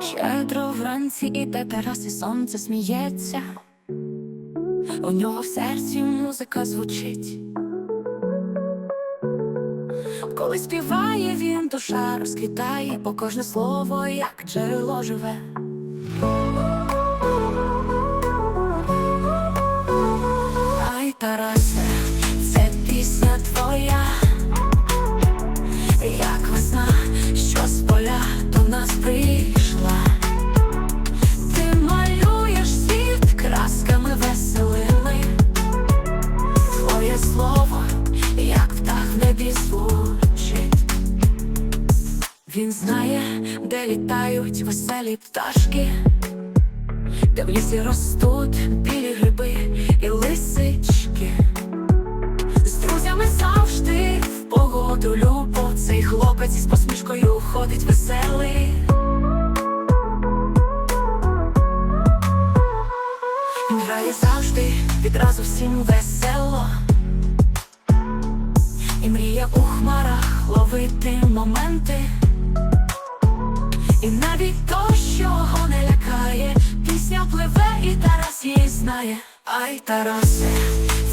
Щедро вранці іде терас, і сонце сміється. У нього в серці музика звучить. Коли співає він, душа розквітає, бо кожне слово, як джерело живе. Твоє слово, як птах в небі звучить. Він знає, де літають веселі пташки, де в лісі ростуть білі гриби і лисички. З друзями завжди в погоду любов Цей хлопець із посмішкою ходить веселий. Він грає завжди, відразу всім весело. Мріє у хмарах ловити моменти. І навіть то, що не лякає, пісня пливе і Тарас її знає. Ай, Тарасе,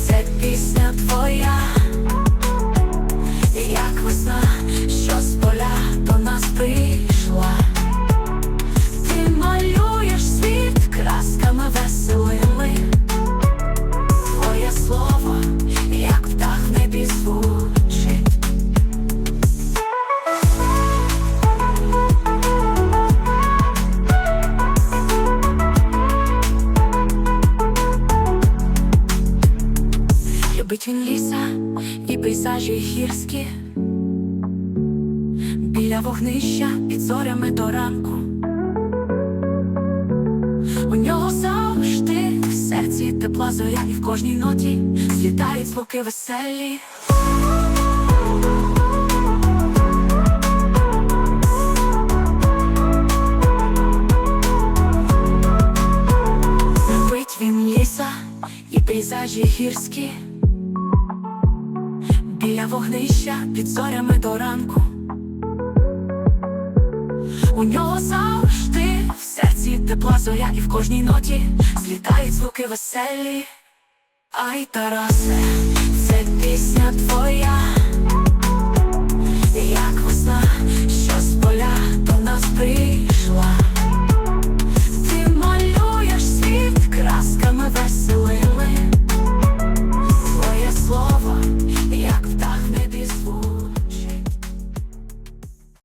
це пісня твоя, Любить він ліса і пейзажі гірські, біля вогнища під зорями до ранку. У нього завжди в серці тепла зоря, і в кожній ноті злітають звуки веселі. Любить він ліса і пейзажі гірські, біля вогнища під зорями до ранку. У нього завжди в серці тепла зоря, і в кожній ноті злітають звуки веселі. Ай, Тарасе, це пісня твоя,